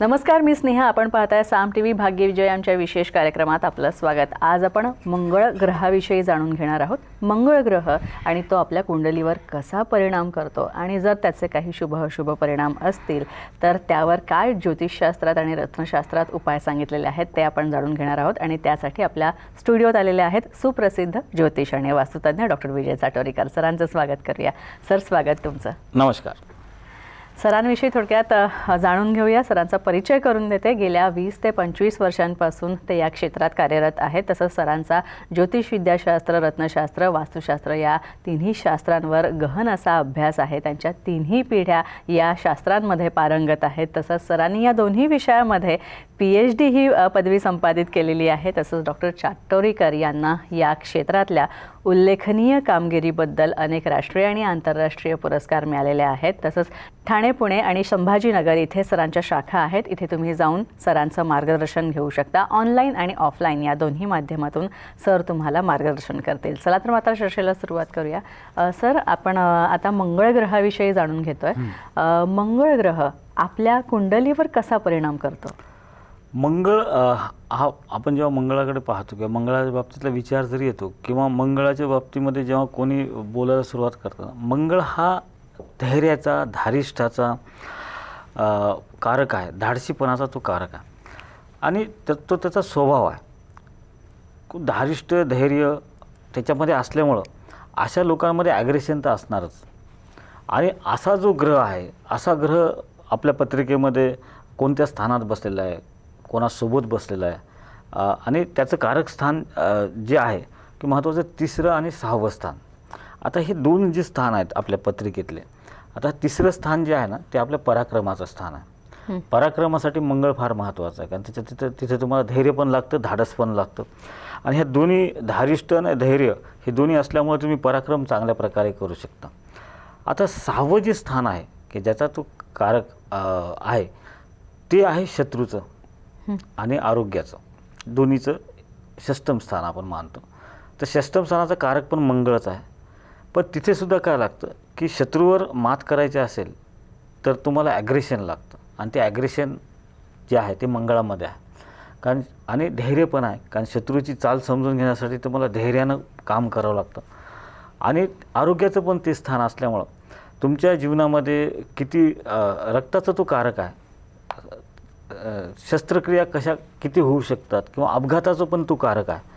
नमस्कार मी स्नेहा. आपण पाहताय साम टी व्ही भाग्यविजय आमच्या विशेष कार्यक्रमात आपलं स्वागत. आज आपण मंगळ ग्रहाविषयी जाणून घेणार आहोत. मंगळ ग्रह आणि तो आपल्या कुंडलीवर कसा परिणाम करतो आणि जर त्याचे काही शुभ अशुभ परिणाम असतील तर त्यावर काय ज्योतिषशास्त्रात आणि रत्नशास्त्रात उपाय सांगितलेले आहेत ते आपण जाणून घेणार आहोत. आणि त्यासाठी आपल्या स्टुडिओत आलेले आहेत सुप्रसिद्ध ज्योतिष आणि वास्तुतज्ञ डॉक्टर विजय चाटोरीकर. सरांचं स्वागत करूया. सर स्वागत तुमचं. नमस्कार. सरांविषयी थोडक्यात जाणून घेऊया. सरांचा परिचय करून देते. गेल्या वीस ते पंचवीस वर्षांपासून ते या क्षेत्रात कार्यरत आहेत. तसंच सरांचा ज्योतिष विद्याशास्त्र रत्नशास्त्र वास्तुशास्त्र या तिन्ही शास्त्रांवर गहन असा अभ्यास आहे. त्यांच्या तिन्ही पिढ्या या शास्त्रांमध्ये पारंगत आहेत. तसंच सरांनी या दोन्ही विषयामध्ये पी एच डी ही पदवी संपादित केलेली आहे तसंच डॉक्टर चाटोरीकर यांना या क्षेत्रातल्या उल्लेखनीय कामगिरीबद्दल अनेक राष्ट्रीय आणि आंतरराष्ट्रीय पुरस्कार मिळालेले आहेत. तसंच ठाणे पुणे आणि संभाजीनगर इथे सरांच्या शाखा आहेत. इथे तुम्ही जाऊन सरांचं मार्गदर्शन घेऊ शकता. ऑनलाईन आणि ऑफलाईन या दोन्ही माध्यमातून सर तुम्हाला मार्गदर्शन करतील. चला तर मात्र चर्चेला सुरुवात करूया. सर आपण आता मंगळ ग्रहाविषयी जाणून घेतोय. मंगळ ग्रह आपल्या कुंडलीवर कसा परिणाम करतो? मंगळ हा आपण जेव्हा मंगळाकडे पाहतो किंवा मंगळाच्या बाबतीतला विचार जरी येतो किंवा मंगळाच्या बाबतीमध्ये जेव्हा कोणी बोलायला सुरुवात करतं मंगळ हा धैर्याचा धारिष्ठाचा कारक आहे. धाडसीपणाचा तो कारक आहे. आणि त्या- तो त्याचा स्वभाव आहे. धारिष्ट धैर्य त्याच्यामध्ये असल्यामुळं अशा लोकांमध्ये ॲग्रेशन तर असणारच. आणि असा जो ग्रह आहे असा ग्रह आपल्या पत्रिकेमध्ये कोणत्या स्थानात बसलेला आहे कोणासोबत बसलेला आहे. आणि त्याचं कारक स्थान जे आहे की महत्त्वाचं तिसरं आणि सहावं स्थान. आता हे दोन जे स्थान आहेत आपल्या पत्रिकेतले आता तिसरं स्थान जे आहे ना ते आपल्या पराक्रमाचं स्थान आहे. पराक्रमासाठी मंगळ फार महत्त्वाचं आहे कारण त्याच्या तिथं तिथे तुम्हाला धैर्य पण लागतं धाडस पण लागतं. आणि ह्या दोन्ही धारिष्ट आणि धैर्य हे दोन्ही असल्यामुळे तुम्ही पराक्रम चांगल्या प्रकारे करू शकता. आता सहावं जे स्थान आहे की ज्याचा तो कारक आहे ते आहे शत्रूचं. आणि आरोग्याचं. दोन्हीचं षष्टम स्थान आपण मानतो. तर षष्टम स्थानाचं कारक पण मंगळच आहे. पण तिथे सुद्धा काय लागतं की शत्रूवर मात करायची असेल तर तुम्हाला ॲग्रेशन लागतं. आणि ते ॲग्रेशन जे आहे ते मंगळामध्ये आहे. कारण आणि धैर्य पण आहे. कारण शत्रूची चाल समजून घेण्यासाठी तुम्हाला धैर्यानं काम करावं लागतं. आणि आरोग्याचं पण ते स्थान असल्यामुळं तुमच्या जीवनामध्ये किती रक्ताचा तो कारक आहे. शस्त्रक्रिया कशा किती होऊ शकतात? किंवा अपघाताचा पण तो कारक आहे.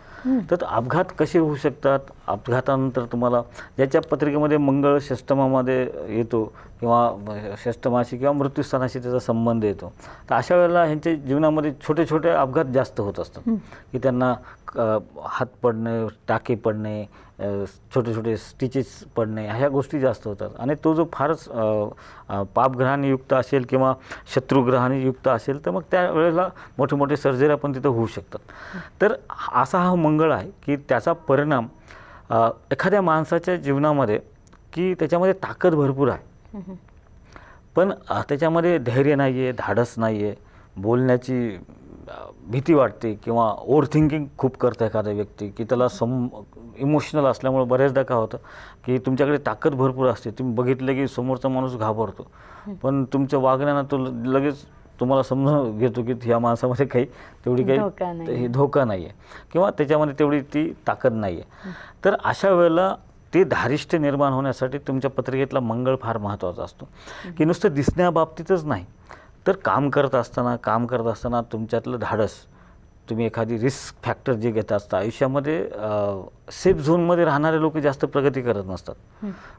तर अपघात कसे होऊ शकतात? अपघातानंतर तुम्हाला ज्याच्या पत्रिकेमध्ये मंगळ षष्टमामध्ये येतो किंवा षष्टमाशी किंवा मृत्यूस्थानाशी त्याचा संबंध येतो तर अशा वेळेला ह्यांच्या जीवनामध्ये छोटे छोटे अपघात जास्त होत असतात. की त्यांना हात पडणे टाके पडणे छोटे छोटे स्टिचेस पडणे ह्या गोष्टी जास्त होतात. आणि तो जो फारच पापग्रहाने युक्त असेल किंवा शत्रुग्रहाने युक्त असेल तर मग त्यावेळेला मोठे मोठे सर्जरी पण तिथं होऊ शकतात. तर असा हा मंगळ आहे की त्याचा परिणाम एखाद्या माणसाच्या जीवनामध्ये की त्याच्यामध्ये ताकद भरपूर आहे. पण त्याच्यामध्ये धैर्य नाही आहे धाडस नाही आहे बोलण्याची भीती वाटते किंवा ओव्हर थिंकिंग खूप करतं एखादा व्यक्ती की त्याला सम इमोशनल असल्यामुळे बऱ्याचदा काय होतं की तुमच्याकडे ताकद भरपूर असते. तुम्ही बघितलं की समोरचा माणूस घाबरतो. पण तुमच्या वागण्यानं तो लगेच तुम्हाला समजून घेतो की ह्या माणसामध्ये काही तेवढी काही. हे धोका नाही आहे किंवा त्याच्यामध्ये तेवढी ती ताकद नाही आहे तर अशा वेळेला ते धारिष्ट निर्माण होण्यासाठी तुमच्या पत्रिकेतला मंगळ फार महत्त्वाचा असतो. की नुसतं दिसण्याबाबतीतच नाही. तर काम करत असताना काम करत असताना तुमच्यातलं धाडस तुम्ही एखादी रिस्क फॅक्टर जे घेत असता आयुष्यामध्ये सेफ झोनमध्ये राहणारे लोक जास्त प्रगती करत नसतात.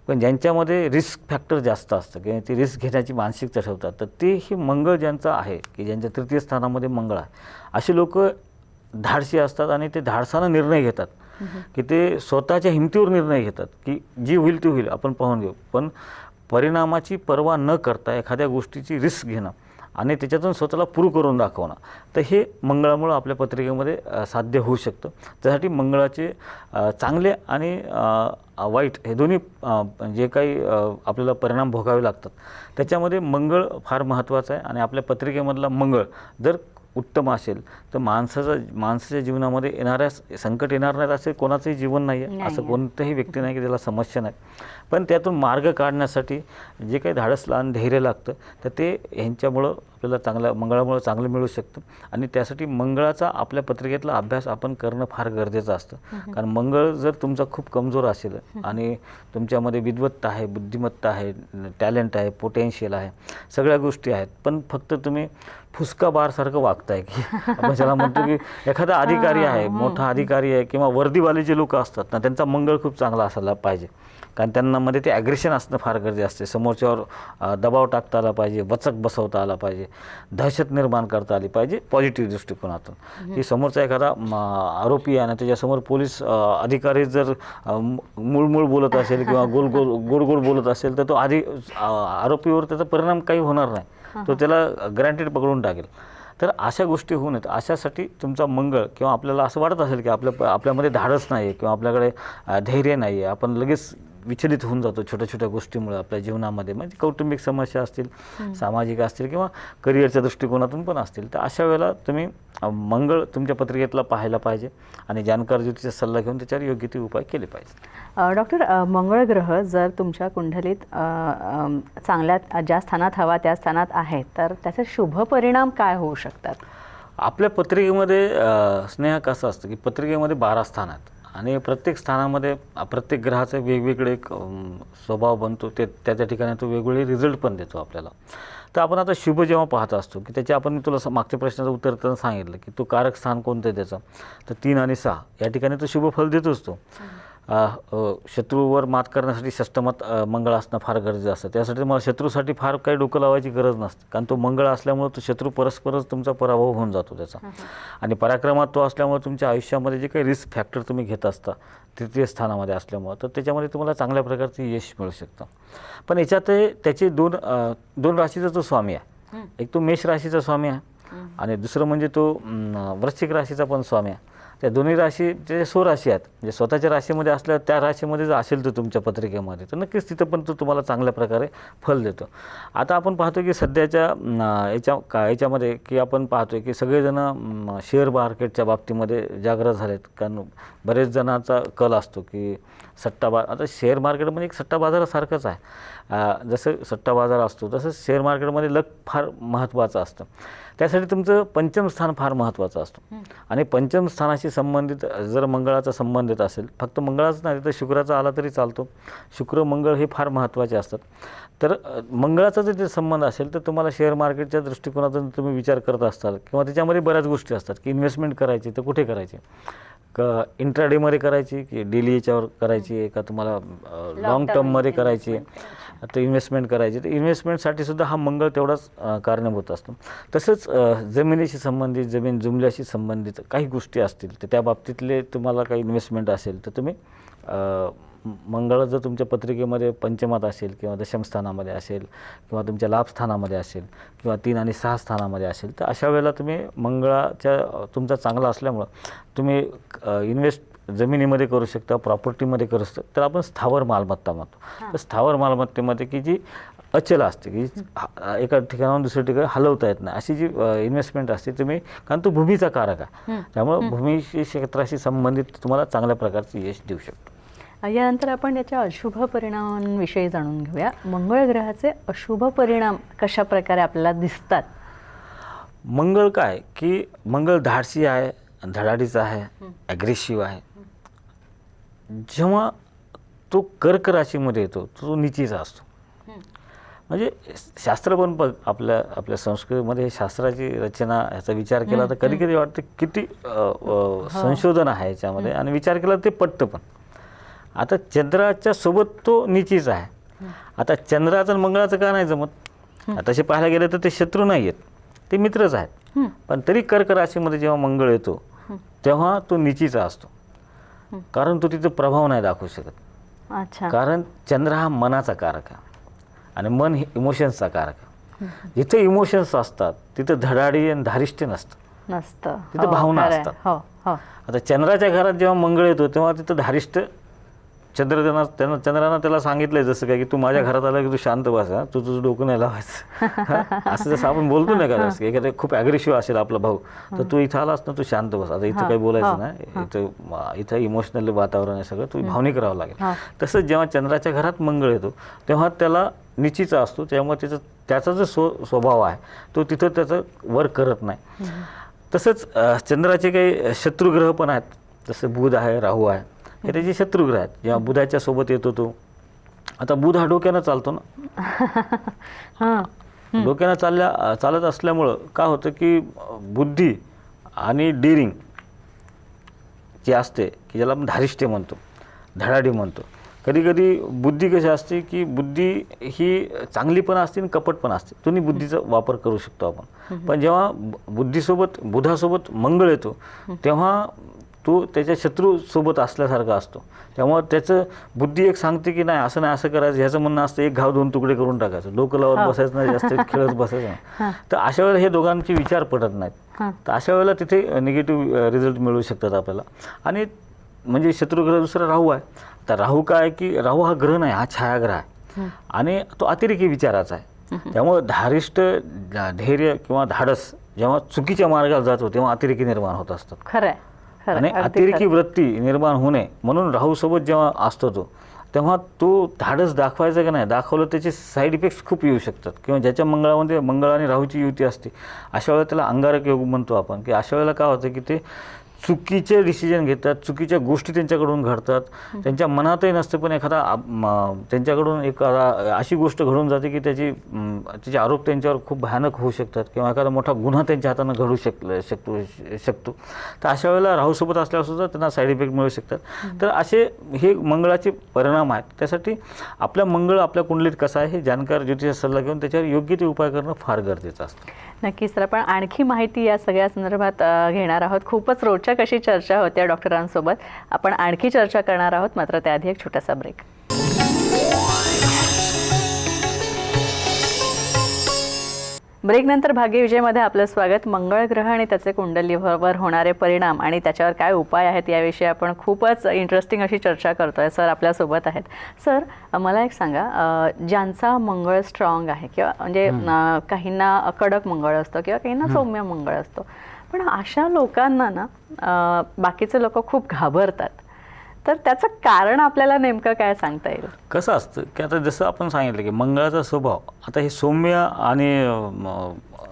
पण ज्यांच्यामध्ये रिस्क फॅक्टर जास्त असतं किंवा ती रिस्क घेण्याची मानसिकता ठेवतात तर ते हे मंगळ ज्यांचं आहे की ज्यांच्या तृतीय स्थानामध्ये मंगळ आहे. असे लोक धाडसी असतात आणि ते धाडसानं निर्णय घेतात. की ते स्वतःच्या हिमतीवर निर्णय घेतात की जी होईल ती होईल आपण पाहून घेऊ. पण परिणामाची पर्वा न करता एखाद्या गोष्टीची रिस्क घेणं आणि त्याच्यातून स्वतःला प्रूव्ह करून दाखवणं. तर हे मंगळामुळं आपल्या पत्रिकेमध्ये साध्य होऊ शकतं. त्यासाठी मंगळाचे चांगले आणि वाईट हे दोन्ही जे काही आपल्याला परिणाम भोगावे लागतात. त्याच्यामध्ये मंगळ फार महत्त्वाचं आहे आणि आपल्या पत्रिकेमधला मंगळ जर उत्तम असेल तर माणसाचं माणसाच्या जीवनामध्ये येणाऱ्या संकट येणार नाहीत असे कोणाचंही जीवन नाही आहे असं. कोणतंही व्यक्ती नाही की त्याला समस्या नाही. पण त्यातून मार्ग काढण्यासाठी जे काही धाडस आणि धैर्य लागतं तर ते ह्यांच्यामुळं आपल्याला चांगलं मंगळामुळं चांगलं मिळू शकतं. आणि त्यासाठी मंगळाचा आपल्या पत्रिकेतला अभ्यास आपण करणं फार गरजेचं असतं. कारण मंगळ जर तुमचा खूप कमजोर असेल आणि तुमच्यामध्ये विद्वत्ता आहे बुद्धिमत्ता आहे टॅलेंट आहे पोटेन्शियल आहे सगळ्या गोष्टी आहेत पण फक्त तुम्ही फुसका बारसारखं वागताय की. आपण त्याला म्हणतो की एखादा अधिकारी आहे मोठा अधिकारी आहे किंवा वर्दीवाले जे लोक असतात ना त्यांचा मंगळ खूप चांगला असायला पाहिजे. कारण त्यांना मध्ये ते ॲग्रेशन असणं फार गरजेचं असते. समोरच्यावर दबाव टाकता आला पाहिजे वचक बसवता आला पाहिजे दहशत निर्माण करता आली पाहिजे पॉझिटिव्ह दृष्टिकोनातून. की समोरचा एखादा आरोपी आहे आणि त्याच्यासमोर पोलीस अधिकारी जर मूळमूळ बोलत असेल किंवा गोल गोल गोड गोड बोलत असेल तर तो आधी आरोपीवर त्याचा परिणाम काही होणार नाही. तो त्याला ग्रँटेड पकडून टाकेल. तर अशा गोष्टी होऊ नयेत अशासाठी तुमचा मंगळ किंवा आपल्याला असं वाटत असेल की आपल्या आपल्यामध्ये धाडस नाही आहे किंवा आपल्याकडे धैर्य नाही आहे आपण लगेच विचलित होऊन जातो छोट्या छोट्या गोष्टीमुळे आपल्या जीवनामध्ये. म्हणजे कौटुंबिक समस्या असतील सामाजिक असतील किंवा करिअरच्या दृष्टिकोनातून पण असतील. तर अशा वेळेला तुम्ही मंगळ तुमच्या पत्रिकेतला पाहायला पाहिजे आणि जाणकार ज्योतीचा सल्ला घेऊन त्याच्यावर योग्य ते उपाय केले पाहिजे डॉक्टर मंगळ ग्रह जर तुमच्या कुंडलीत चांगल्या ज्या स्थानात हवा त्या स्थानात आहे तर त्याचे शुभ परिणाम काय होऊ शकतात? आपल्या पत्रिकेमध्ये स्नेह कसं असतं की पत्रिकेमध्ये बारा स्थान आहेत. आणि प्रत्येक स्थानामध्ये प्रत्येक ग्रहाचे वेगवेगळे एक स्वभाव बनतो. ते त्या त्या ठिकाणी तो वेगवेगळे रिझल्ट पण देतो आपल्याला. तर आपण आता शुभ जेव्हा पाहत असतो की त्याच्या आपण मी तुला मागच्या प्रश्नाचं उत्तर त्यांना सांगितलं की तो कारक स्थान कोणतं आहे त्याचं? तर तीन आणि सहा. या ठिकाणी तो शुभ फल देतोच तो. शत्रूवर मात करण्यासाठी षष्टमत अ, मंगळ असणं फार गरजेचं असतं. त्यासाठी मला शत्रूसाठी फार काही डोकं लावायची गरज नसते. कारण तो मंगळ असल्यामुळे तो शत्रू परस्परच तुमचा पराभव होऊन जातो त्याचा. आणि पराक्रमात तो असल्यामुळे तुमच्या आयुष्यामध्ये जे काही रिस्क फॅक्टर तुम्ही घेत असता तृतीय स्थानामध्ये असल्यामुळं तर त्याच्यामध्ये तुम्हाला चांगल्या प्रकारचं यश मिळू शकतं. पण याच्यात त्याचे दोन दोन राशीचा जो स्वामी आहे. एक तो मेष राशीचा स्वामी आहे. आणि दुसरं म्हणजे तो वृश्चिक राशीचा पण स्वामी आहे. त्या दोन्ही राशी जे स्वराशी आहेत म्हणजे स्वतःच्या राशीमध्ये असल्या त्या राशीमध्ये जर असेल तो तुमच्या पत्रिकेमध्ये. तर नक्कीच तिथं पण तो तुम्हाला चांगल्या प्रकारे फल देतो. आता आपण पाहतो की सध्याच्या याच्या का याच्यामध्ये की आपण पाहतो की सगळेजणं शेअर मार्केटच्या बाबतीमध्ये जागृत झालेत. कारण बरेच जणांचा कल असतो की सट्टा बा आता शेअर मार्केट म्हणजे एक सट्टा बाजारासारखंच आहे. जसं सट्टा बाजार असतो तसं शेअर मार्केटमध्ये लक फार महत्त्वाचं असतं. त्यासाठी तुमचं पंचम स्थान फार महत्त्वाचं असतं. आणि पंचम स्थानाशी संबंधित जर मंगळाचा संबंधित असेल फक्त मंगळाच नाही तर शुक्राचा आला तरी चालतो. शुक्र मंगळ हे फार महत्त्वाचे असतात. तर मंगळाचा जर ते संबंध असेल तर तुम्हाला शेअर मार्केटच्या दृष्टिकोनातून तुम्ही विचार करत असाल किंवा त्याच्यामध्ये बऱ्याच गोष्टी असतात की इन्व्हेस्टमेंट करायची तर कुठे करायची? क इंट्राडेमध्ये करायची की डेली याच्यावर करायची आहे का तुम्हाला लॉंग टर्ममध्ये करायची आहे? तर इन्व्हेस्टमेंट करायची. तर इन्व्हेस्टमेंटसाठी सुद्धा हा मंगळ तेवढाच कारणीभूत असतो. तसंच जमिनीशी संबंधित जमीन जुमल्याशी संबंधित काही गोष्टी असतील तर त्या बाबतीतले तुम्हाला काही इन्व्हेस्टमेंट असेल तर तुम्ही मंगळ जर तुमच्या पत्रिकेमध्ये पंचमात असेल किंवा दशमस्थानामध्ये असेल किंवा तुमच्या लाभस्थानामध्ये असेल किंवा तीन आणि सहा स्थानामध्ये असेल तर अशा वेळेला तुम्ही मंगळाच्या तुमचा चांगला असल्यामुळं तुम्ही इन्व्हेस्ट जमिनीमध्ये करू शकता प्रॉपर्टीमध्ये करू शकता तर आपण स्थावर मालमत्ता म्हणतो. तर स्थावर मालमत्तेमध्ये की जी अचल असते की हा- एका ठिकाणाहून दुसऱ्या ठिकाणी हलवता येत नाही अशी जी इन्व्हेस्टमेंट असते तुम्ही कारण तो भूमीचा कारक आहे. त्यामुळे भूमीशी क्षेत्राशी संबंधित तुम्हाला चांगल्या प्रकारचे यश देऊ शकतो. यानंतर आपण याच्या अशुभ परिणामांविषयी जाणून घेऊया. मंगळ ग्रहाचे अशुभ परिणाम कशा प्रकारे आपल्याला दिसतात? मंगळ काय? की मंगळ धाडसी आहे धडाडीचा आहे ॲग्रेसिव्ह आहे. जेव्हा तो कर्क राशीमध्ये येतो तो निचीचा असतो. म्हणजे शास्त्र पण बघ आपल्या आपल्या संस्कृतीमध्ये शास्त्राची रचना ह्याचा विचार केला तर कधी कधी वाटतं किती अ, संशोधन आहे याच्यामध्ये आणि विचार केला तर ते पटतं पण. आता चंद्राच्या सोबत तो निचीच आहे. आता चंद्राचं आणि मंगळाचं का नाही जमत? तसे पाहायला गेलं तर ते शत्रू नाही आहेत. ते मित्रच आहेत. पण तरी कर्क राशीमध्ये जेव्हा मंगळ येतो तेव्हा तो निचीचा असतो. कारण तो तिथे प्रभाव नाही दाखवू शकत. अच्छा. कारण चंद्र हा मनाचा कारक आहे. आणि मन हे इमोशन्सचा कारक आहे. जिथे इमोशन्स असतात तिथे धडाडी आणि धारिष्ट्य नसतं. नसतं. तिथे हो, भावना. असतात. हो हो. आता चंद्राच्या घरात जेव्हा मंगळ येतो तेव्हा तिथं धारिष्ट्य चंद्रजना त्यांना चंद्रानं त्याला सांगितलंय जसं काय की तू माझ्या घरात आला की तू शांत बस हा. तू तुझं डोकं नाही लावायचं. हा? असं जसं आपण बोलतो ना एखाद्या वेळेस, एखादा खूप ॲग्रेसिव्ह असेल आपला भाऊ तर तू इथं आलास ना तू शांत बस. आता इथं काही बोलायचं नाही. इथं म- इथं इमोशनल वातावरण आहे सगळं. तू भावनिक राहावं लागेल. तसंच जेव्हा चंद्राच्या घरात मंगळ येतो तेव्हा त्याला निचीचा असतो. त्यामुळे त्याचं त्याचा जो स्व स्वभाव आहे तो तिथं त्याचं वर करत नाही. तसंच चंद्राचे काही शत्रुग्रह पण आहेत. जसं बुध आहे राहू आहे. हे. त्याचे शत्रुग्रह आहेत जेव्हा बुधाच्या सोबत येतो तो आता बुध हा डोक्यानं चालतो ना. हां. डोक्यानं चालल्या चालत असल्यामुळं काय होतं की बुद्धी आणि डिरिंग जी असते की ज्याला आपण धारिष्ट्य म्हणतो धडाडी म्हणतो कधी कधी बुद्धी कशी असते की बुद्धी ही चांगली पण असते आणि कपट पण असते. दोन्ही बुद्धीचा वापर करू शकतो आपण. पण जेव्हा बुद्धीसोबत बुधासोबत मंगळ येतो तेव्हा तो त्याच्या शत्रूसोबत असल्यासारखा असतो. त्यामुळं त्याचं बुद्धी एक सांगते की नाही असं नाही असं करायचं ह्याचं म्हणणं असतं एक घाव दोन तुकडे करून टाकायचं. डोकं लावत बसायचं नाही जास्त खेळत बसायचं नाही. तर अशा वेळेला हे दोघांचे विचार पडत नाहीत. हां. तर अशा वेळेला तिथे निगेटिव्ह रिझल्ट मिळू शकतात आपल्याला. आणि म्हणजे शत्रुग्रह दुसरा राहू आहे. तर राहू काय की राहू हा ग्रह नाही हा छायाग्रह आहे. आणि तो अतिरेकी विचाराचा आहे. त्यामुळे धारिष्ट धैर्य किंवा धाडस जेव्हा चुकीच्या मार्गाला जातो तेव्हा अतिरेकी निर्माण होत असतात खरं आणि अतिरेकी वृत्ती निर्माण होणे म्हणून राहूसोबत जेव्हा असतो तो तेव्हा तो धाडस दाखवायचा का नाही? दाखवलं त्याचे साईड इफेक्ट्स खूप येऊ शकतात. किंवा ज्याच्या मंगळामध्ये मंगळ आणि राहूची युती असते. अशा वेळेला त्याला अंगारक योग म्हणतो आपण. की अशा वेळेला काय होतं की ते चुकीचे डिसिजन घेतात चुकीच्या गोष्टी त्यांच्याकडून घडतात. त्यांच्या मनातही नसते पण एखादा म- त्यांच्याकडून एक अशी गोष्ट घडून जाते की त्याची त्याचे आरोप त्यांच्यावर खूप भयानक होऊ शकतात किंवा एखादा मोठा गुन्हा त्यांच्या हातानं घडू शक शकतो शकतो. तर अशा वेळेला राहूसोबत असल्यावर सुद्धा त्यांना साईड इफेक्ट मिळू शकतात. तर असे हे मंगळाचे परिणाम आहेत. त्यासाठी आपल्या मंगळ आपल्या कुंडलीत कसा आहे हे जाणकार ज्योतिष सल्ला घेऊन त्याच्यावर योग्य ते उपाय करणं फार गरजेचं असतं. नक्कीच. तर आपण आणखी माहिती या सगळ्या संदर्भात घेणार आहोत. खूपच रोचक अशी चर्चा होत्या डॉक्टरांसोबत. आपण आणखी चर्चा करणार आहोत मात्र त्याआधी एक छोटासा ब्रेक. ब्रेकनंतर भाग्यविजयमध्ये आपलं स्वागत. मंगळ ग्रह आणि त्याचे कुंडलीवर होणारे परिणाम आणि त्याच्यावर काय उपाय आहेत याविषयी आपण खूपच इंटरेस्टिंग अशी चर्चा करतोय. सर आपल्यासोबत आहेत. सर मला एक सांगा ज्यांचा मंगळ स्ट्रॉंग आहे किंवा म्हणजे काहींना कडक मंगळ असतं किंवा काहींना सौम्य मंगळ असतो. पण अशा लोकांना ना बाकीचे लोक खूप घाबरतात. तर त्याचं कारण आपल्याला नेमकं काय सांगता येईल? कसं असतं की आता जसं आपण सांगितलं की मंगळाचा स्वभाव आता हे सौम्य आणि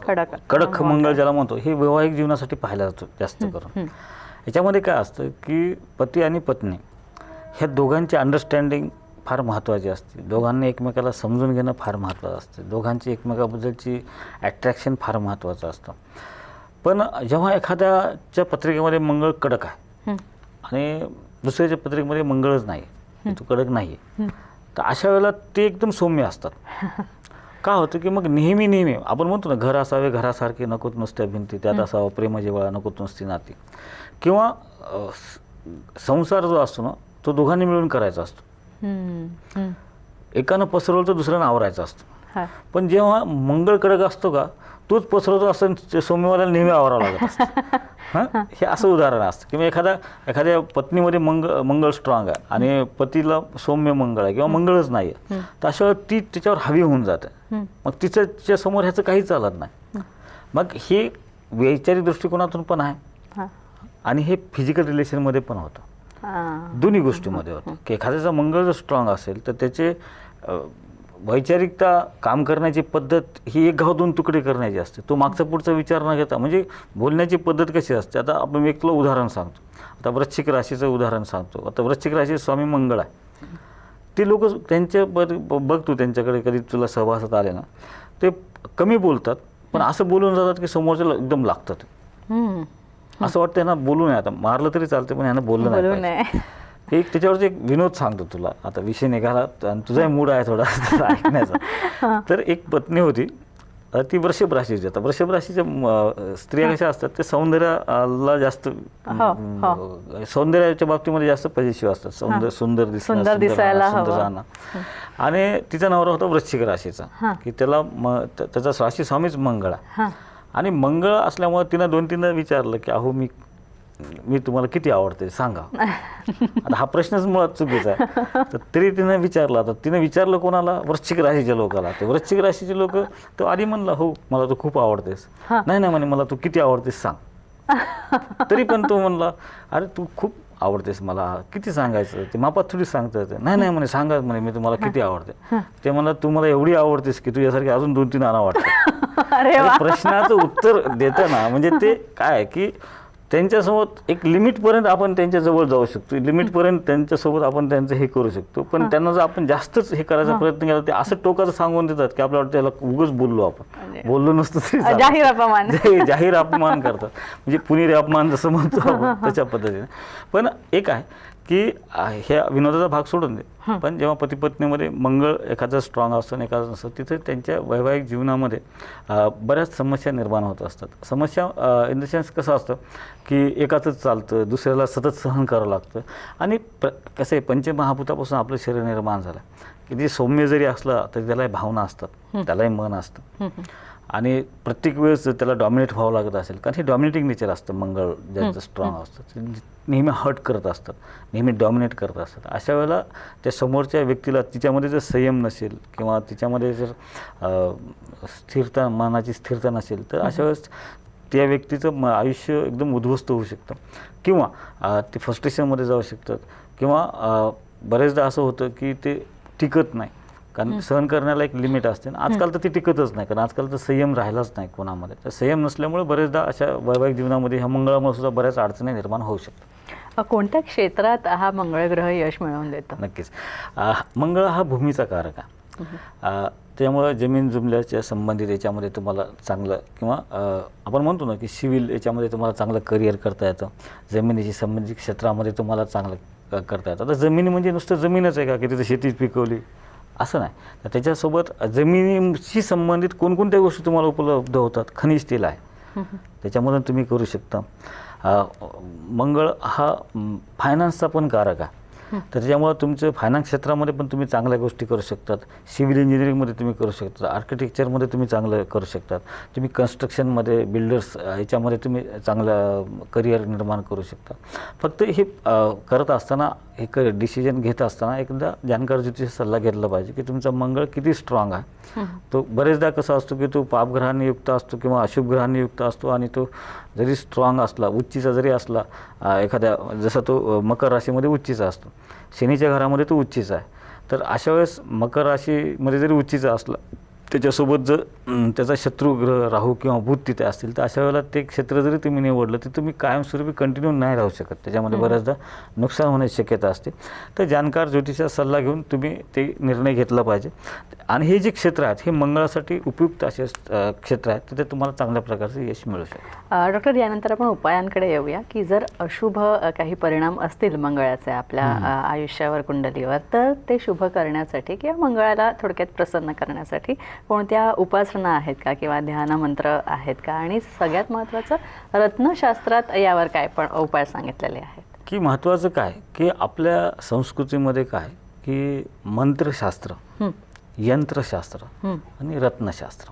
कडक. कडक मंगळ ज्याला म्हणतो हे वैवाहिक जीवनासाठी पाहिला जातो जास्त करून. याच्यामध्ये काय असतं की पती आणि पत्नी ह्या दोघांची अंडरस्टँडिंग फार महत्त्वाची असते. दोघांनी एकमेकाला समजून घेणं फार महत्त्वाचं असतं. दोघांची एकमेकाबद्दलची अट्रॅक्शन फार महत्त्वाचं असतं. पण जेव्हा एखाद्याच्या पत्रिकेमध्ये मंगळ कडक आहे. आणि दुसऱ्याच्या पत्रिकेमध्ये मंगळच नाही तो कडक नाही तर अशा वेळेला ते एकदम सौम्य असतात. का होतं की मग नेहमी नेहमी आपण म्हणतो ना घर असावे घरासारखे नकोत नुसत्या भिंती त्यात असावं प्रेम जिव्हाळा नकोत नुसती नाती. किंवा संसार जो असतो ना तो दोघांनी मिळून करायचा असतो. एकानं पसरवलं तर दुसऱ्यानं आवरायचं असतं. पण जेव्हा मंगळ कडक असतो का तोच पसरवतो असं ते सौम्यवाल्याला नेहमी आवरावं लागत असतं. हां? हे. असं उदाहरण असतं. किंवा एखादा एखाद्या पत्नीमध्ये मंगळ मंगळ स्ट्रॉंग आहे आणि पतीला सौम्य मंगळ आहे किंवा मंगळच नाही आहे तर अशा वेळेला ती त्याच्यावर हवी होऊन जाते. मग तिच्या समोर ह्याचं काही चालत नाही. मग हे वैचारिक दृष्टिकोनातून पण आहे. हा. आणि हे फिजिकल रिलेशनमध्ये पण होतं. हा. दोन्ही गोष्टीमध्ये होतं. की एखाद्याचा मंगळ जर स्ट्रॉंग असेल तर त्याचे वैचारिकता काम करण्याची पद्धत ही एक घाव दोन तुकडे करण्याची असते. तो मागचा पुढचा विचार न घेता म्हणजे बोलण्याची पद्धत कशी असते? आता आपण एक तुला उदाहरण सांगतो. आता वृश्चिक राशीचं उदाहरण सांगतो. आता वृश्चिक राशी स्वामी मंगळ आहे. ते लोक त्यांच्या बर बघ तू त्यांच्याकडे कधी तुला सहवासात आले ना ते कमी बोलतात पण असं बोलून जातात की समोरच्याला एकदम लागतात. हं. असं वाटतं यांना बोलू नये आता. मारलं तरी चालतं पण यांना बोललं नाही एक त्याच्यावरच एक विनोद सांगतो तुला. आता विषय निघाला आणि तुझाही मूड आहे थोडा ऐकण्याचा. तर एक पत्नी होती ती वृषभ राशीची आता वृषभ राशीच्या स्त्रिया कशा असतात ते सौंदर्याला जास्त हो, अम, सौंदर्याच्या बाबतीमध्ये जास्त पॉझिटिव्ह असतात. सौंदर्य सुंदर दिसणं दिसायला राहणं, आणि तिचा नवरा होता वृश्चिक राशीचा हां. की त्याला त्याचा राशी स्वामीच मंगळ. आहे हा. आणि मंगळ असल्यामुळे तिनं दोन तीनदा विचारलं की अहो मी मी तुम्हाला किती आवडते सांगा. आता हा प्रश्नच मुळात चुकीचा आहे. तर तरी तिनं विचारला आता तिनं विचारलं कोणाला? वृश्चिक राशीच्या लोकाला. ते वृश्चिक राशीचे लोक तो आधी म्हणला हो मला तू खूप आवडतेस. नाही नाही म्हणे मला तू किती आवडतेस सांग. तरी पण तो म्हणला अरे तू खूप आवडतेस मला. किती सांगायचं? ते मापात थोडी सांगता येतं नाही नाही म्हणे सांगा म्हणे मी तुम्हाला किती आवडते. ते म्हणला तू मला एवढी आवडतेस की तुझ्यासारखी अजून दोन तीन आणा वाटतं. प्रश्नाचं उत्तर देताना म्हणजे ते काय की त्यांच्यासोबत एक लिमिटपर्यंत आपण त्यांच्या जवळ जाऊ शकतो. लिमिटपर्यंत त्यांच्यासोबत आपण त्यांचं हे करू शकतो. पण त्यांना जर आपण जास्तच हे करायचा प्रयत्न केला ते असं टोकाचं सांगून देतात की आपल्याला वाटतं त्याला उगच बोललो आपण. बोललो नसतो. जाहीर अपमान. जाहीर अपमान करतात. म्हणजे पुणेरी अपमान जसं म्हणतो आपण त्याच्या पद्धतीने. पण एक आहे की ह्या विनोदाचा भाग सोडून दे. पण जेव्हा पती पत्नीमध्ये मंगळ एखादं स्ट्रॉंग असतं आणि एखादं नसतं तिथे त्यांच्या वैवाहिक जीवनामध्ये बऱ्याच समस्या निर्माण होत असतात. समस्या इन द सेन्स कसं असतं की एकाचंच चालतं दुसऱ्याला सतत सहन करावं लागतं आणि प्र कसं आहे पंचमहाभूतापासून आपलं शरीर निर्माण झालं. की ते सौम्य जरी असलं तरी त्यालाही भावना असतात. त्यालाही मन असतं. आणि प्रत्येक वेळेस जर त्याला डॉमिनेट व्हावं लागत असेल कारण हे डॉमिनेटिंग नेचर असतं मंगळ ज्यांचं स्ट्रॉंग असतं ते नेहमी हर्ट करत असतात नेहमी डॉमिनेट करत असतात. अशा वेळेला त्या समोरच्या व्यक्तीला तिच्यामध्ये जर संयम नसेल किंवा तिच्यामध्ये जर स्थिरता मनाची स्थिरता नसेल तर अशा वेळेस त्या व्यक्तीचं म आयुष्य एकदम उद्ध्वस्त होऊ शकतं. किंवा ते फ्रस्ट्रेशनमध्ये जाऊ शकतात. किंवा बरेचदा असं होतं की ते टिकत नाही. कारण सहन करण्याला एक लिमिट असते. आजकाल तर ती टिकतच नाही कारण आजकाल तर संयम राहिलाच नाही कोणामध्ये. तर संयम नसल्यामुळे बरेचदा अशा वैवाहिक जीवनामध्ये ह्या मंगळामुळे सुद्धा बऱ्याच अडचणी निर्माण होऊ शकतात. कोणत्या क्षेत्रात हा मंगळ ग्रह यश मिळवून देतो? नक्कीच. मंगळ हा भूमीचा कारक आहे. त्यामुळं जमीन जुमल्याच्या संबंधित याच्यामध्ये तुम्हाला चांगलं किंवा आपण म्हणतो ना की सिव्हिल याच्यामध्ये तुम्हाला चांगलं करिअर करता येतं. जमिनीशी संबंधित क्षेत्रामध्ये तुम्हाला चांगलं करता येतं. आता जमिनी म्हणजे नुसतं जमीनच आहे का? की तिथं शेतीच पिकवली? असं नाही. तर त्याच्यासोबत जमिनीशी संबंधित कोणकोणत्या गोष्टी तुम्हाला उपलब्ध होतात? खनिज तेल आहे. त्याच्यामधून तुम्ही करू शकता. मंगळ हा फायनान्सचा पण कारक आहे. तर त्याच्यामुळं तुमचं फायनान्स क्षेत्रामध्ये पण तुम्ही चांगल्या गोष्टी करू शकतात. सिव्हिल इंजिनिअरिंगमध्ये तुम्ही करू शकता आर्किटेक्चरमध्ये तुम्ही चांगलं करू शकतात. तुम्ही कन्स्ट्रक्शनमध्ये बिल्डर्स याच्यामध्ये तुम्ही चांगलं करिअर निर्माण करू शकता. फक्त हे करत असताना एक डिसिजन घेत असताना एकदा जाणकार ज्योतिष सल्ला घेतला पाहिजे की तुमचा मंगळ किती स्ट्रॉंग आहे. तो बरेचदा कसा असतो की तो पापग्रहांनी युक्त असतो किंवा अशुभ ग्रहांनी युक्त असतो आणि तो जरी स्ट्रॉंग असला उच्चीचा जरी असला एखाद्या जसा तो मकर राशीमध्ये उच्चीचा असतो. शनीच्या घरामध्ये तो उच्चीचा आहे. तर अशा वेळेस मकर राशीमध्ये जरी उच्चीचा असला त्याच्यासोबत जर त्याचा शत्रुग्रह राहू किंवा भूत तिथे असतील तर अशा वेळेला ते क्षेत्र जरी तुम्ही निवडलं तर तुम्ही कायमस्वरूपी कंटिन्यू नाही राहू शकत. त्याच्यामध्ये बऱ्याचदा नुकसान होण्याची शक्यता असते. तर जाणकार ज्योतिषाचा सल्ला घेऊन तुम्ही ते निर्णय घेतला पाहिजे. आणि हे जे क्षेत्र आहेत हे मंगळासाठी उपयुक्त असे क्षेत्र आहेत तिथे तुम्हाला चांगल्या प्रकारचं यश मिळू शकतं. डॉक्टर यानंतर आपण उपायांकडे येऊया की जर अशुभ काही परिणाम असतील मंगळाचे आपल्या आयुष्यावर कुंडलीवर तर ते शुभ करण्यासाठी किंवा मंगळाला थोडक्यात प्रसन्न करण्यासाठी कोणत्या उपासना आहेत का किंवा ध्यान मंत्र आहेत का? आणि सगळ्यात महत्त्वाचं रत्नशास्त्रात यावर काय पण उपाय सांगितलेले आहेत? की महत्त्वाचं काय? की आपल्या संस्कृतीमध्ये काय? की मंत्रशास्त्र यंत्रशास्त्र आणि रत्नशास्त्र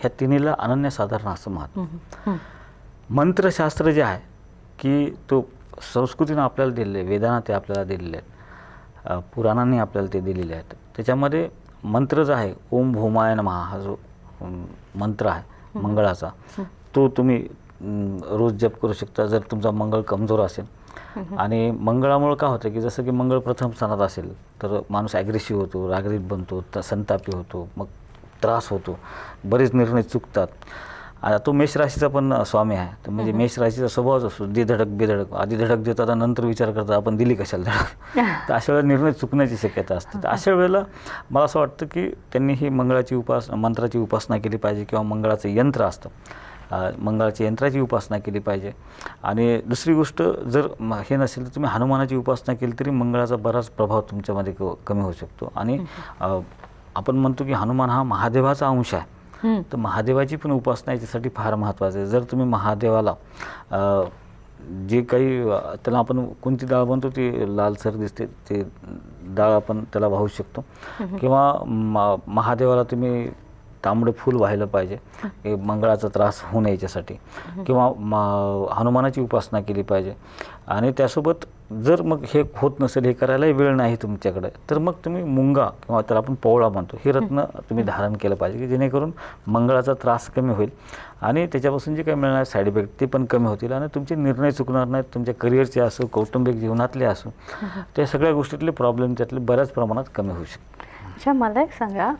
ह्या तिन्हीला अनन्यसाधारण असं महत्त्व. हं, मंत्रशास्त्र जे आहे की तो संस्कृतीनं आपल्याला दिलेले वेदांना ते आपल्याला दिलेले आहेत पुराणांनी आपल्याला ते दिलेले आहेत. त्याच्यामध्ये मंत्र जो आहे ओम भूमाय महा हा जो मंत्र आहे मंगळाचा तो तुम्ही रोज जप करू शकता जर तुमचा मंगळ कमजोर असेल. आणि मंगळामुळे काय होतं की जसं की मंगळ प्रथम स्थानात असेल तर माणूस ॲग्रेसिव्ह होतो रागरीत बनतो संतापी होतो मग त्रास होतो बरेच निर्णय चुकतात. आता तो मेष राशीचा पण स्वामी आहे. तर म्हणजे मेष राशीचा स्वभावच असतो. दे धडक बेधडक आधी धडक देतात आणि नंतर विचार करतात आपण दिली कशाला धडक? तर अशा वेळेला निर्णय चुकण्याची शक्यता असते. तर अशा वेळेला मला असं वाटतं की त्यांनी ही मंगळाची उपास मंत्राची उपासना केली पाहिजे किंवा मंगळाचं यंत्र असतं. मंगळाच्या यंत्राची उपासना केली पाहिजे. आणि दुसरी गोष्ट जर हे नसेल तर तुम्ही हनुमानाची उपासना केली तरी मंगळाचा बराच प्रभाव तुमच्यामध्ये क- कमी होऊ शकतो. आणि आपण म्हणतो की हनुमान हा महादेवाचा अंश आहे. तर महादेवाची पण उपासना याच्यासाठी फार महत्त्वाचं आहे. जर तुम्ही महादेवाला जे काही त्याला आपण कोणती डाळ बनतो ती लालसर दिसते ते डाळ आपण त्याला वाहू शकतो. किंवा महादेवाला तुम्ही तांबडं फूल व्हायला पाहिजे. मंगळाचा त्रास होऊ नये याच्यासाठी. किंवा हनुमानाची उपासना केली पाहिजे. आणि त्यासोबत जर मग हे होत नसेल हे करायलाही वेळ नाही तुमच्याकडे तर मग तुम्ही मुंगा किंवा त्याला आपण पोवळा म्हणतो हे रत्न तुम्ही धारण केलं पाहिजे की जेणेकरून मंगळाचा त्रास कमी होईल आणि त्याच्यापासून जे काही मिळणार साईड इफेक्ट ते पण कमी होतील आणि तुमचे निर्णय चुकणार नाहीत तुमच्या करिअरचे असो कौटुंबिक जीवनातले असो त्या सगळ्या गोष्टीतले प्रॉब्लेम त्यातले बऱ्याच प्रमाणात कमी होऊ शकतात अच्छा मला एक सांगा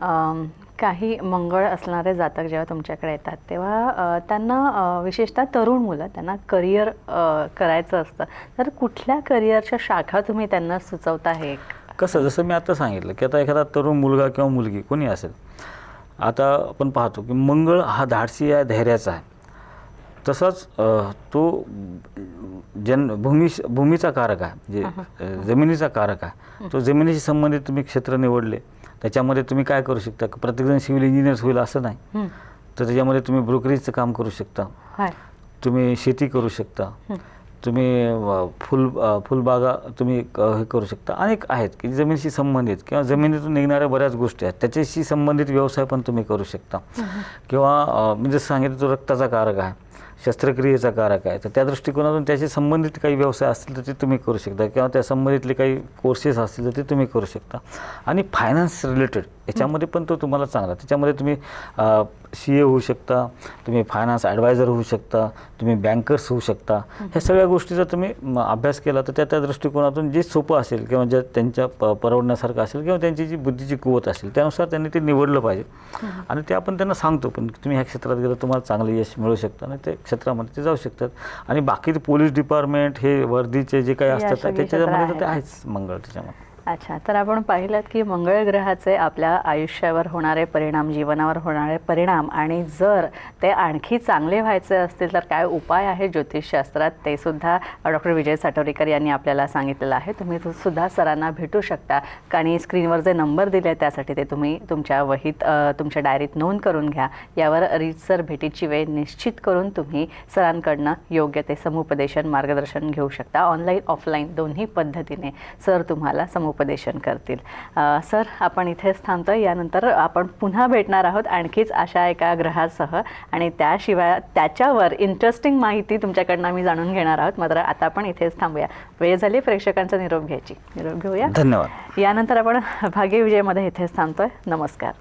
काही मंगळ असणारे जातक जेव्हा तुमच्याकडे येतात तेव्हा त्यांना विशेषतः तरुण मुलं त्यांना करिअर करायचं असतं. तर कुठल्या करिअरच्या शाखा तुम्ही त्यांना सुचवता हे कसं जसं मी आता सांगितलं की आता एखादा तरुण मुलगा किंवा मुलगी कोणी असेल आता आपण पाहतो की मंगळ हा धाडसी आहे धैर्याचा आहे. तसाच तो जन भूमी भूमीचा कारक आहे जे जमिनीचा कारक आहे. तो जमिनीशी संबंधित तुम्ही क्षेत्र निवडले त्याच्यामध्ये तुम्ही काय करू शकता? प्रत्येकजण सिव्हिल इंजिनियर्स होईल असं नाही. तर त्याच्यामध्ये तुम्ही ब्रोकरेजचं काम करू शकता. तुम्ही शेती करू शकता. तुम्ही फुल फुलबागा तुम्ही हे करू शकता. अनेक आहेत की जमिनीशी संबंधित किंवा जमिनीतून निघणाऱ्या बऱ्याच गोष्टी आहेत. त्याच्याशी संबंधित व्यवसाय पण तुम्ही करू शकता. किंवा मी जसं सांगितलं तो रक्ताचा कारक आहे. शस्त्रक्रियेचा कारक आहे. तर त्या दृष्टिकोनातून त्याशी संबंधित काही व्यवसाय असतील तर ते तुम्ही करू शकता किंवा त्या संबंधितले काही कोर्सेस असतील तर ते तुम्ही करू शकता. आणि फायनान्स रिलेटेड याच्यामध्ये पण तो तुम्हाला चांगला त्याच्यामध्ये तुम्ही सी ए होऊ शकता तुम्ही फायनान्स ॲडवायझर होऊ शकता तुम्ही बँकर्स होऊ शकता. ह्या सगळ्या गोष्टीचा तुम्ही अभ्यास केला तर त्या त्या दृष्टिकोनातून जे सोपं असेल किंवा ज्या त्यांच्या प परवडण्यासारखं असेल किंवा त्यांची जी बुद्धीची कुवत असेल त्यानुसार त्यांनी ते निवडलं पाहिजे. आणि ते आपण त्यांना सांगतो पण तुम्ही ह्या क्षेत्रात गेलं तुम्हाला चांगलं यश मिळू शकतं आणि ते क्षेत्रामध्ये ते जाऊ शकतात. आणि बाकी पोलीस डिपार्टमेंट हे वर्दीचे जे काही असतात त्याच्यामध्ये तर ते. आहेच मंगळ त्याच्यामध्ये. अच्छा तर आपण पाहिलं की मंगळ ग्रहाचे आपल्या आयुष्यावर होणारे परिणाम जीवनावर होणारे परिणाम आणि जर ते आणखी चांगले व्हायचे असतील तर काय उपाय आहे ज्योतिषशास्त्रात? ते सुद्धा डॉक्टर विजय साटोरीकर यांनी आपल्याला सांगितलेलं आहे. तुम्ही सुद्धा सरांना भेटू शकता. आणि स्क्रीनवर जे नंबर दिले आहेत त्यासाठी ते तुम्ही तुमच्या वहीत तुमच्या डायरीत नोंद करून घ्या. यावर रीतसर भेटीची वेळ निश्चित करून तुम्ही सरांकडनं योग्य ते समुपदेशन मार्गदर्शन घेऊ शकता. ऑनलाईन ऑफलाईन दोन्ही पद्धतीने. सर तुम्हाला समुपदेशन करतील. सर आपण इथेच थांबतोय यानंतर आपण पुन्हा भेटणार आहोत आणखीच अशा एका ग्रहासह. आणि त्याशिवाय त्याच्यावर इंटरेस्टिंग माहिती तुमच्याकडनं आम्ही जाणून घेणार आहोत. मात्र आता आपण इथेच थांबूया. वेळ झाली प्रेक्षकांचा निरोप घ्यायची. निरोप घेऊया. धन्यवाद. यानंतर आपण भाग्य विजयमध्ये इथेच थांबतोय नमस्कार.